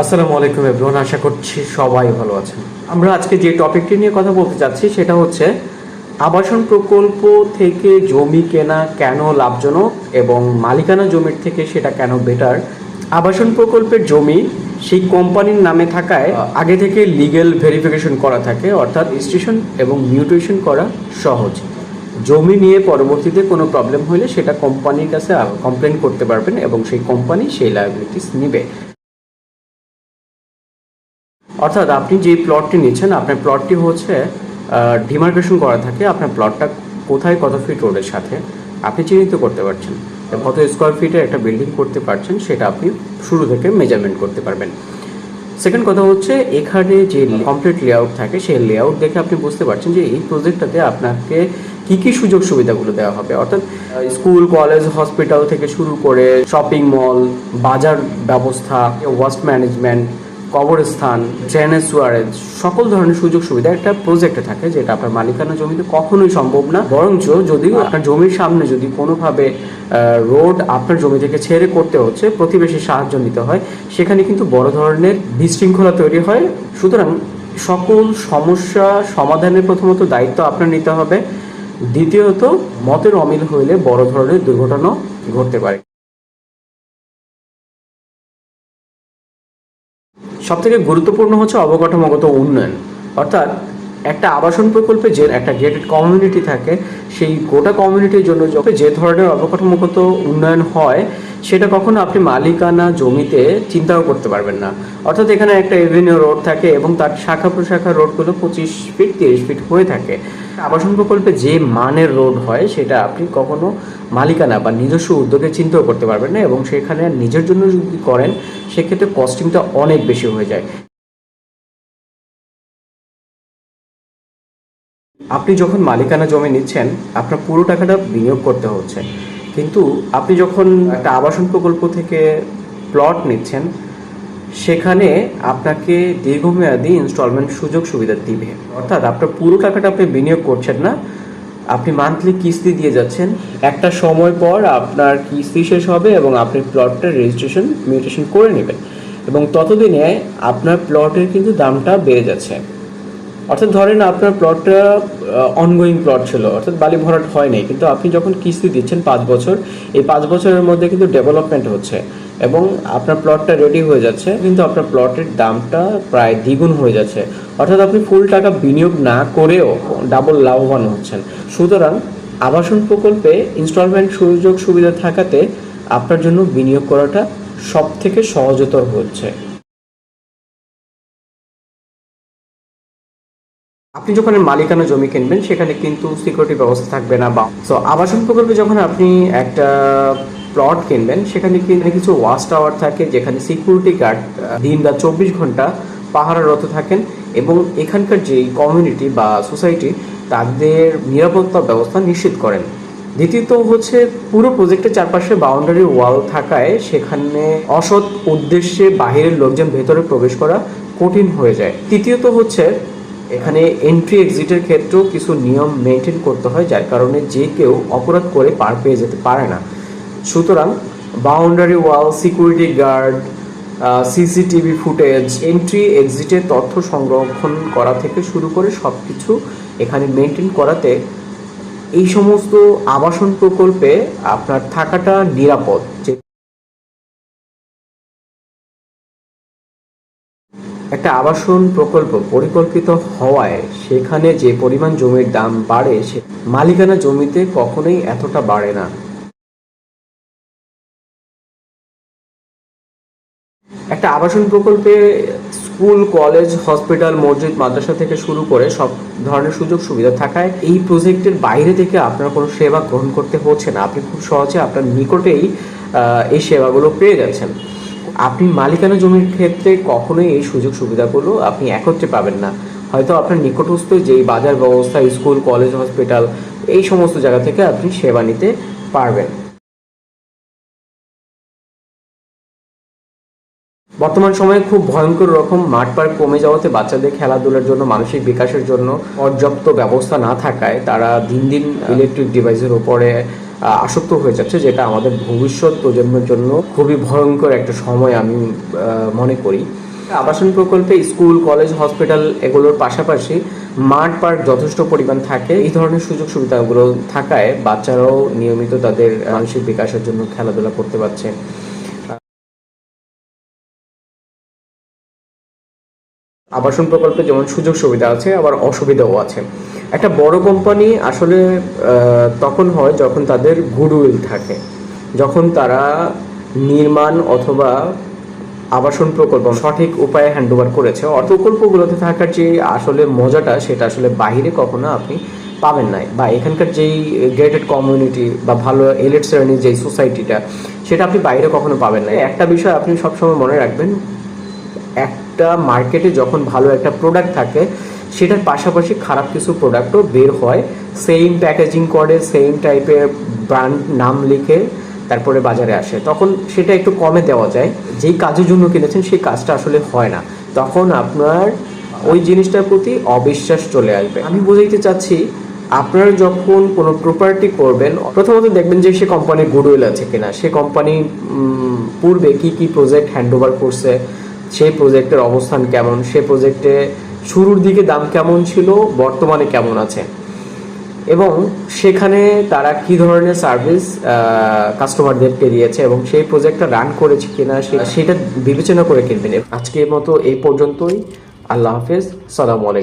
আসসালামু আলাইকুম এভরিওয়ান আশা করছি সবাই ভালো আছেন। আমরা আজকে যে টপিকটি নিয়ে কথা বলতে যাচ্ছি সেটা হচ্ছে আবাসন প্রকল্প থেকে জমি কেনা কেন লাভজনক এবং মালিকানা জমির থেকে সেটা কেন বেটার আবাসন প্রকল্পের জমি সেই কোম্পানির নামে থাকায় আগে থেকে লিগ্যাল ভেরিফিকেশন করা থাকে অর্থাৎ রেজিস্ট্রেশন এবং মিউটেশন করা সহজ। জমি নিয়ে পরবর্তীতে কোনো প্রবলেম হলে সেটা কোম্পানির কাছে কমপ্লেন করতে পারবেন এবং সেই কোম্পানি সেই লাইবিলিটিস নেবে। অর্থাৎ আপনি যে প্লটটি নিচ্ছেন, আপনার প্লটটি হচ্ছে ডিমার্কেশন করা থাকে আপনার প্লটটা কোথায় কত ফিট রোডের সাথে। আপনি চিহ্নিত করতে পারছেন। কত স্কোয়ার ফিটের একটা বিল্ডিং করতে পারছেন, সেটা আপনি শুরু থেকে মেজারমেন্ট করতে পারবেন। সেকেন্ড কথা হচ্ছে, এখানে যে কমপ্লিট লেআউট থাকে, সেই লেআউট দেখে আপনি বুঝতে পারছেন যে এই প্রজেক্টটাতে আপনাকে কি কি সুযোগ সুবিধাগুলো দেওয়া হবে। অর্থাৎ স্কুল কলেজ হসপিটাল থেকে শুরু করে শপিং মল বাজার ব্যবস্থা ওয়াস্ট ম্যানেজমেন্ট কবরস্থান ড্রেনেজ সুয়ারেজ সকল ধরনের সুযোগ সুবিধা একটা প্রজেক্টে থাকে যেটা আপনার মালিকানা জমিতে কখনোই সম্ভব না। বরঞ্চ যদিও আপনার জমির সামনে যদি কোনোভাবে রোড আপনার জমি থেকে ছেড়ে করতে হচ্ছে, প্রতিবেশীর সাহায্য নিতে হয়, সেখানে কিন্তু বড় ধরনের বিশৃঙ্খলা তৈরি হয়। সুতরাং সকল সমস্যা সমাধানের প্রথমত দায়িত্ব আপনার নিতে হবে। দ্বিতীয়ত, মতের অমিল হইলে বড় ধরনের দুর্ঘটনা ঘটতে পারে। সব থেকে গুরুত্বপূর্ণ হচ্ছে অবকাঠামোগত উন্নয়ন। অর্থাৎ একটা আবাসন প্রকল্পে যে একটা গেটেড কমিউনিটি থাকে, সেই গোটা কমিউনিটির জন্য যে ধরনের অবকাঠামোগত উন্নয়ন হয় সেটা কখনো আপনি মালিকানা জমিতে চিন্তাও করতে পারবেন না। অর্থাৎ এখানে একটা এভিনিউ রোড থাকে এবং তার শাখা প্রশাখা রোডগুলো পঁচিশ ফিট তিরিশ ফিট হয়ে থাকে। আবাসন প্রকল্পে যে মানের রোড হয়, সেটা আপনি কখনো মালিকানা বা নিজস্ব উদ্যোগে চিন্তাও করতে পারবেন না এবং সেখানে নিজের জন্য যদি করেন, সেক্ষেত্রে কস্টিংটা অনেক বেশি হয়ে যায়। আপনি যখন মালিকানা জমি নিচ্ছেন, আপনার পুরো টাকাটা বিনিয়োগ করতে হচ্ছে। কিন্তু আপনি যখন একটা আবাসন প্রকল্প থেকে প্লট নিচ্ছেন সেখানে আপনাকে দীর্ঘমেয়াদী ইনস্টলমেন্ট সুযোগ সুবিধা দিবে। অর্থাৎ আপনার পুরো টাকাটা আপনি বিনিয়োগ করছেন না আপনি মান্থলি কিস্তি দিয়ে যাচ্ছেন। একটা সময় পর আপনার কিস্তি শেষ হবে এবং আপনি প্লটটা রেজিস্ট্রেশন মিউটেশন করে নেবেন। এবং ততদিনে আপনার প্লটের কিন্তু দামটা বেড়ে যাচ্ছে। অর্থাৎ ধরেন আপনার প্লটটা অনগোয়িং প্লট ছিল, অর্থাৎ বালি ভরাট হয়নি কিন্তু আপনি যখন কিস্তি দিচ্ছেন পাঁচ বছর, এই পাঁচ বছরের মধ্যে কিন্তু ডেভেলপমেন্ট হচ্ছে এবং আপনার প্লটটা রেডি হয়ে যাচ্ছে, কিন্তু আপনার প্লটের দামটা প্রায় দ্বিগুণ হয়ে যাচ্ছে। অর্থাৎ আপনি ফুল টাকা বিনিয়োগ না করেও ডাবল লাভবান হচ্ছেন। সুতরাং আবাসন প্রকল্পে ইনস্টলমেন্ট সুযোগ সুবিধা থাকাতে আপনার জন্য বিনিয়োগ করাটা সব থেকে সহজতর হচ্ছে। আপনি যখন মালিকানা জমি কিনবেন, সেখানে কিন্তু সিকিউরিটি ব্যবস্থা থাকবে না বা সো আবাসন প্রকল্পে যখন আপনি একটা প্লট কিনবেন, সেখানে কিন্তু কিছু ওয়াচ টাওয়ার থাকে, যেখানে সিকিউরিটি গার্ড দিন বা চব্বিশ ঘণ্টা পাহারারত থাকেন এবং এখানকার যে কমিউনিটি বা সোসাইটি তাদের নিরাপত্তা ব্যবস্থা নিশ্চিত করেন। দ্বিতীয়ত হচ্ছে, পুরো প্রজেক্টের চারপাশে বাউন্ডারি ওয়াল থাকায় সেখানে অসৎ উদ্দেশ্যে বাহিরের লোকজন ভেতরে প্রবেশ করা কঠিন হয়ে যায়। তৃতীয়ত হচ্ছে এখানে এন্ট্রি এক্সিটের ক্ষেত্রেও কিছু নিয়ম মেনটেন করতে হয়, যার কারণে যে কেউ অপরাধ করে পার পেয়ে যেতে পারে না। সুতরাং boundary wall security guard CCTV footage entry এক্সিটের তথ্য সংরক্ষণ করা থেকে শুরু করে সব কিছু এখানে মেনটেন করাতে এই সমস্ত আবাসন প্রকল্পে আপনার থাকাটা নিরাপদ। একটা আবাসন প্রকল্প পরিকল্পিত হওয়ায় সেখানে যে পরিমাণ জমির দাম বাড়ে, সে মালিকানা জমিতে কখনোই এতটা বাড়ে না। একটা আবাসন প্রকল্পে স্কুল, কলেজ, হসপিটাল, মসজিদ, মাদ্রাসা থেকে শুরু করে সব ধরনের সুযোগ সুবিধা থাকায় এই প্রজেক্টের বাইরে থেকে আপনার কোনো সেবা গ্রহণ করতে হচ্ছে না। আপনি খুব সহজে আপনার নিকটেই এই সেবাগুলো পেয়ে যাচ্ছেন। আপনি মালিকানা জমির ক্ষেত্রে কখনোই এই সুযোগ সুবিধাগুলো আপনি একত্রে পাবেন না। হয়তো আপনার নিকটস্থ যেই বাজার ব্যবস্থা স্কুল কলেজ হসপিটাল এই সমস্ত জায়গা থেকে আপনি সেবা নিতে পারবেন। বর্তমান সময়ে খুব ভয়ঙ্কর রকম মাঠ পার্ক কমে যাওয়াতে বাচ্চাদের খেলাধুলার জন্য মানসিক বিকাশের জন্য পর্যাপ্ত ব্যবস্থা না থাকায় তারা দিন দিন ইলেকট্রিক ডিভাইসের উপরে আসক্ত হয়ে যাচ্ছে, যেটা আমাদের ভবিষ্যৎ প্রজন্মের জন্য খুবই ভয়ঙ্কর একটা সময় আমি মনে করি। আবাসন প্রকল্পে স্কুল, কলেজ, হসপিটাল এগুলোর পাশাপাশি মাঠ, পার্ক যথেষ্ট পরিমাণ থাকে। এই ধরনের সুযোগ সুবিধাগুলো থাকায় বাচ্চারাও নিয়মিত তাদের মানসিক বিকাশের জন্য খেলাধুলা করতে পারছে। আবাসন প্রকল্পে যেমন সুযোগ সুবিধা আছে, আবার অসুবিধাও আছে। একটা বড় কোম্পানি আসলে তখন হয় যখন তাদের গুডউইল থাকে। যখন তারা নির্মাণ অথবা আবাসন প্রকল্প সঠিক উপায়ে হ্যান্ডওভার করেছে, অর্থ প্রকল্পগুলোতে থাকার যে আসলে মজাটা, সেটা আসলে বাইরে কখনো আপনি পাবেন না বা এখানকার যেই গ্রেটেড কমিউনিটি বা ভালো এলিট শ্রেণির যেই সোসাইটিটা সেটা আপনি বাইরে কখনো পাবেন না একটা বিষয় আপনি সবসময় মনে রাখবেন, একটা মার্কেটে যখন ভালো একটা প্রোডাক্ট থাকে সেটার পাশাপাশি খারাপ কিছু প্রোডাক্টও বের হয়। সেম প্যাকেজিং করে সেম টাইপের ব্র্যান্ড নাম লিখে তারপরে বাজারে আসে। তখন সেটা একটু কমে দেওয়া যায়। যেই কাজের জন্য কিনেছেন সেই কাজটা আসলে হয় না। তখন আপনার ওই জিনিসটার প্রতি অবিশ্বাস চলে আসবে। আমি বোঝাইতে চাচ্ছি, আপনারা যখন কোনো প্রপার্টি করবেন, প্রথমত দেখবেন যে সে কোম্পানির গুডউইল আছে কিনা। সে কোম্পানি পূর্বে কি কি প্রজেক্ট হ্যান্ডওভার করছে, সেই প্রজেক্টের অবস্থান কেমন, সে প্রজেক্টে শুরুর দিকে দাম কেমন ছিল, বর্তমানে কেমন আছে? এবং সেখানে তারা কি ধরনের সার্ভিস কাস্টমারদেরকে দিয়েছে এবং সেই প্রজেক্টটা রান করেছে কিনা সেটা বিবেচনা করে কিনবেন। আজকের মতো এই পর্যন্তই। আল্লাহ হাফেজ। সালামু আলাইকুম।